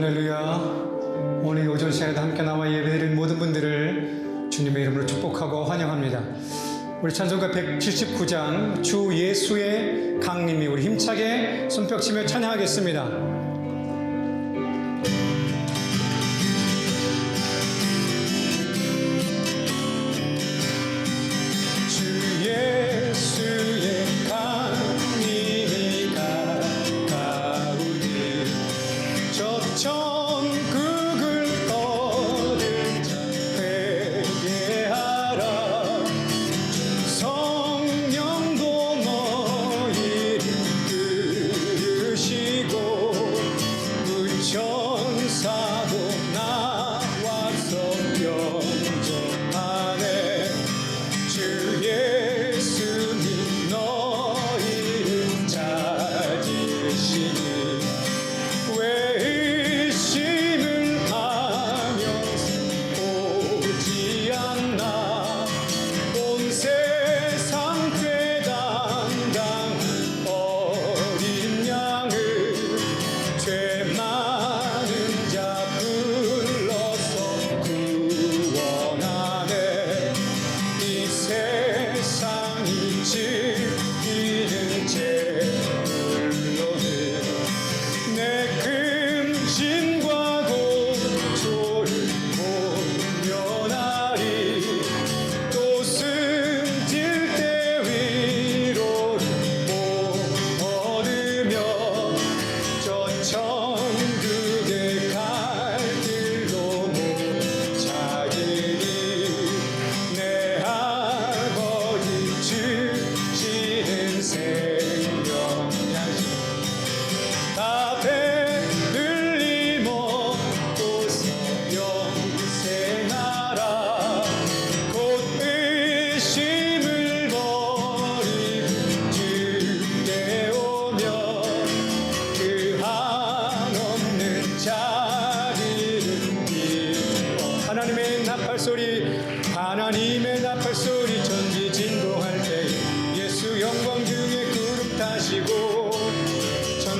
할렐루야. 오늘 이 오전 시간에도 함께 남아 예배드린 모든 분들을 주님의 이름으로 축복하고 환영합니다. 우리 찬송가 179장 주 예수의 강림이 우리 힘차게 손뼉치며 찬양하겠습니다.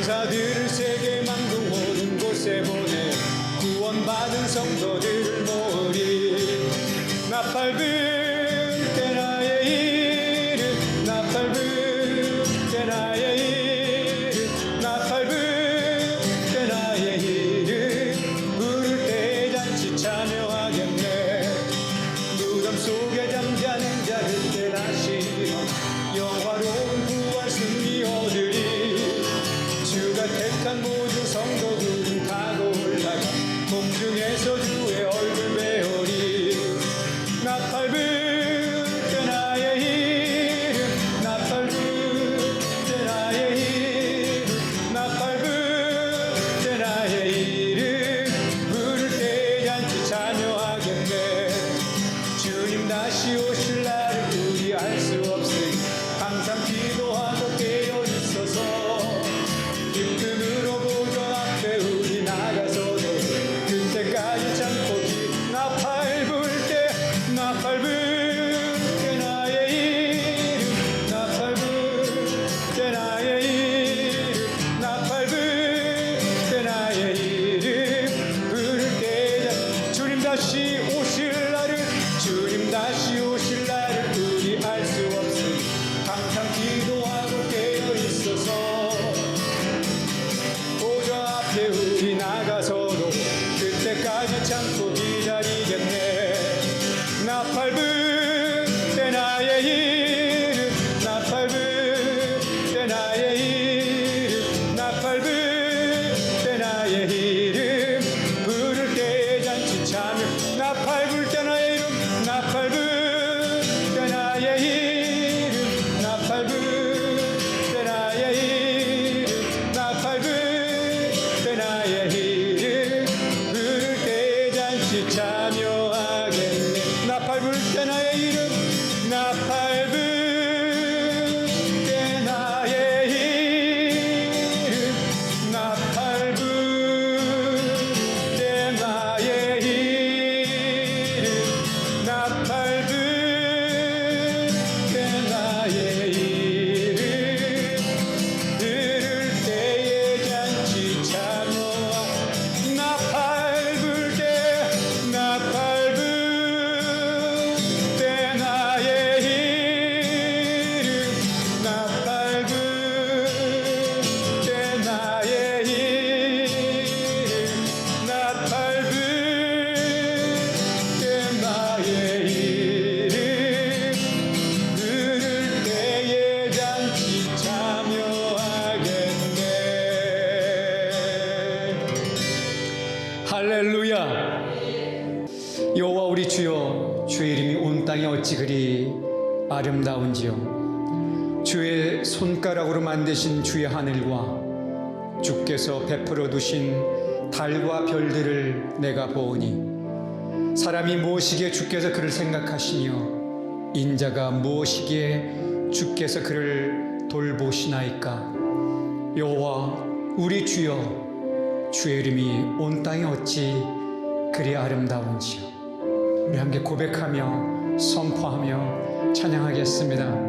제자들을 세계 만국 모든 곳에 보내 구원받은 성도들 모으리. 나팔들 어찌 그리 아름다운지요. 주의 손가락으로 만드신 주의 하늘과 주께서 베풀어 두신 달과 별들을 내가 보오니 사람이 무엇이기에 주께서 그를 생각하시며 인자가 무엇이기에 주께서 그를 돌보시나이까 여호와 우리 주여 주의 이름이 온 땅에 어찌 그리 아름다운지요 우리 함께 고백하며 선포하며 찬양하겠습니다.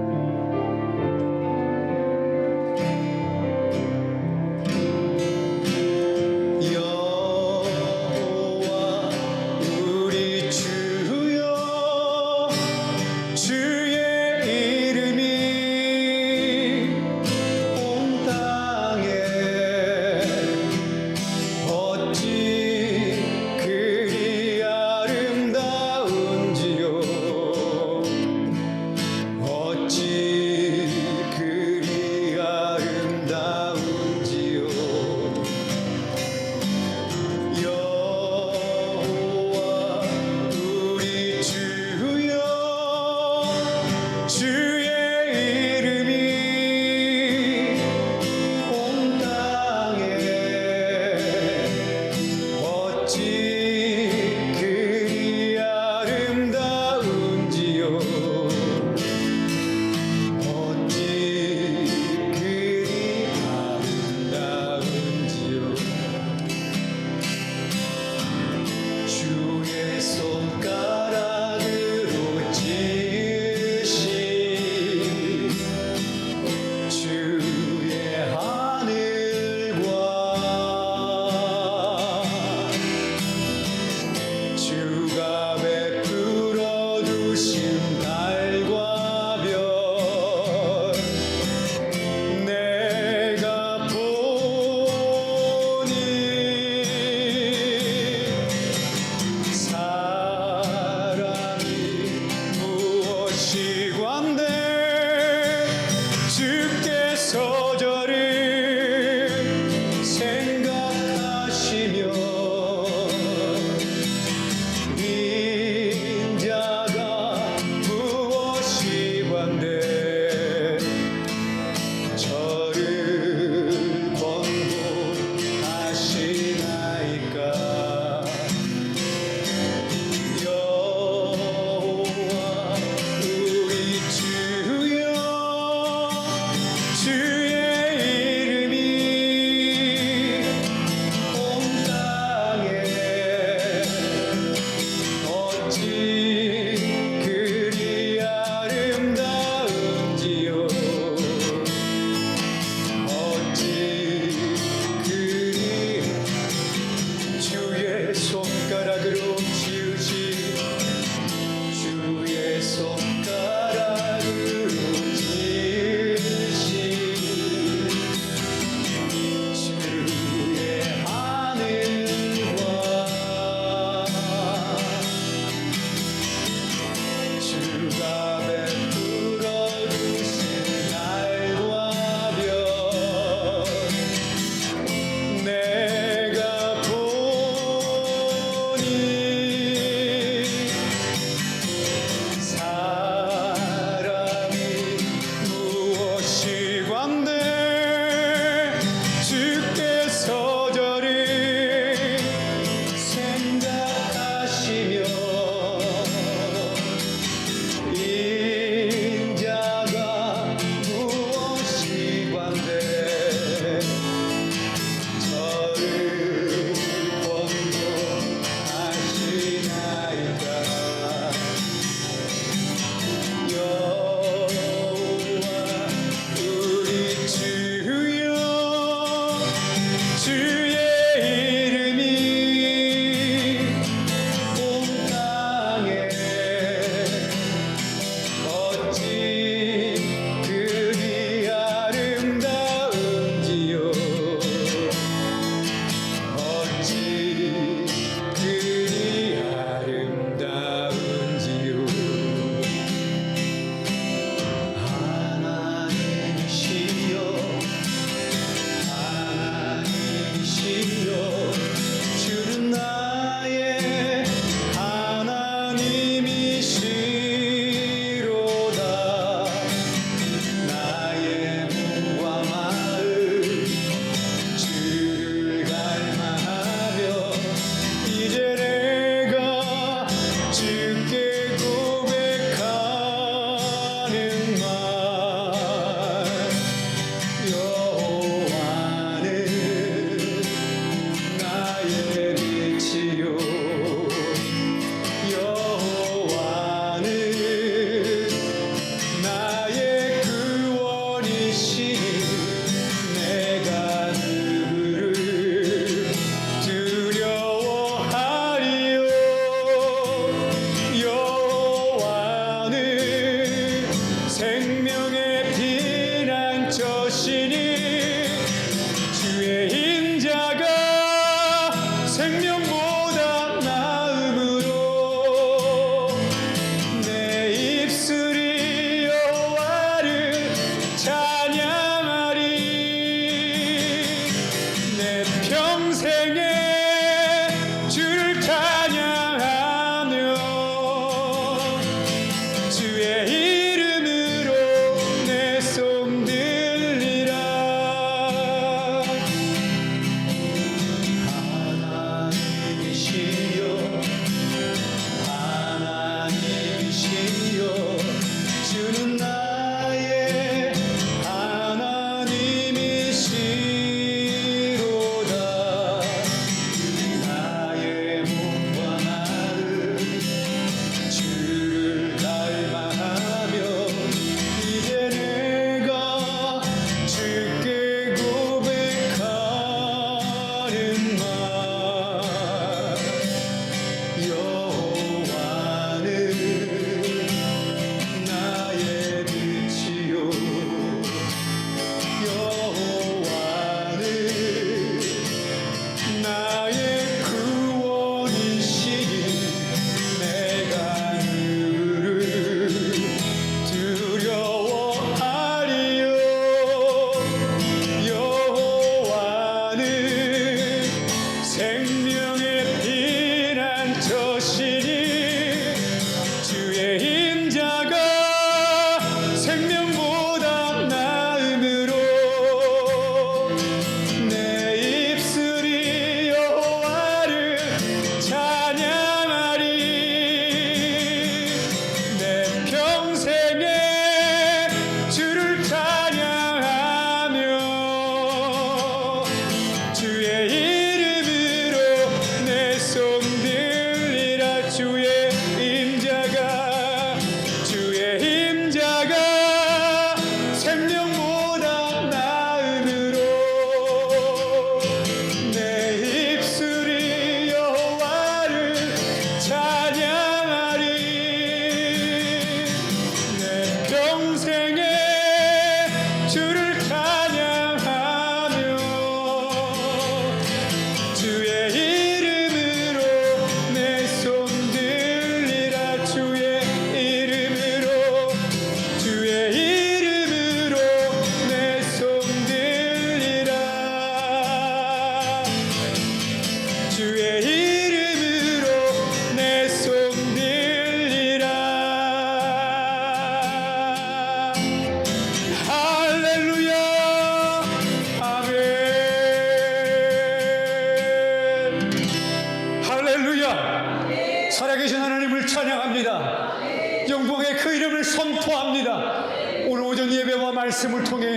할렐루야. 살아계신 하나님을 찬양합니다. 영광의 그 이름을 선포합니다. 오늘 오전 예배와 말씀을 통해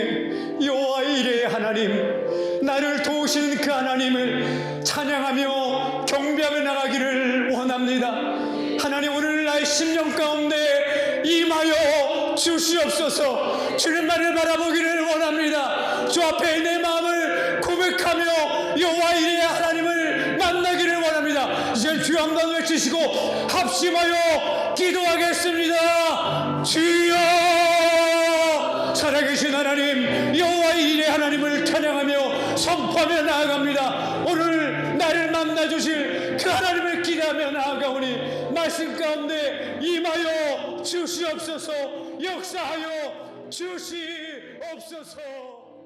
여호와의 이레의 하나님 나를 도우시는 그 하나님을 찬양하며 경배하며 나가기를 원합니다. 하나님 오늘 나의 심령 가운데 임하여 주시옵소서. 주님만을 바라보기를 원합니다. 주 앞에 내 한번 외치시고 합심하여 기도하겠습니다. 주여 살아계신 하나님 여호와 이레의 하나님을 찬양하며 선포하며 나아갑니다. 오늘 나를 만나 주실 그 하나님을 기대하며 나아가오니 말씀 가운데 임하여 주시옵소서 역사하여 주시옵소서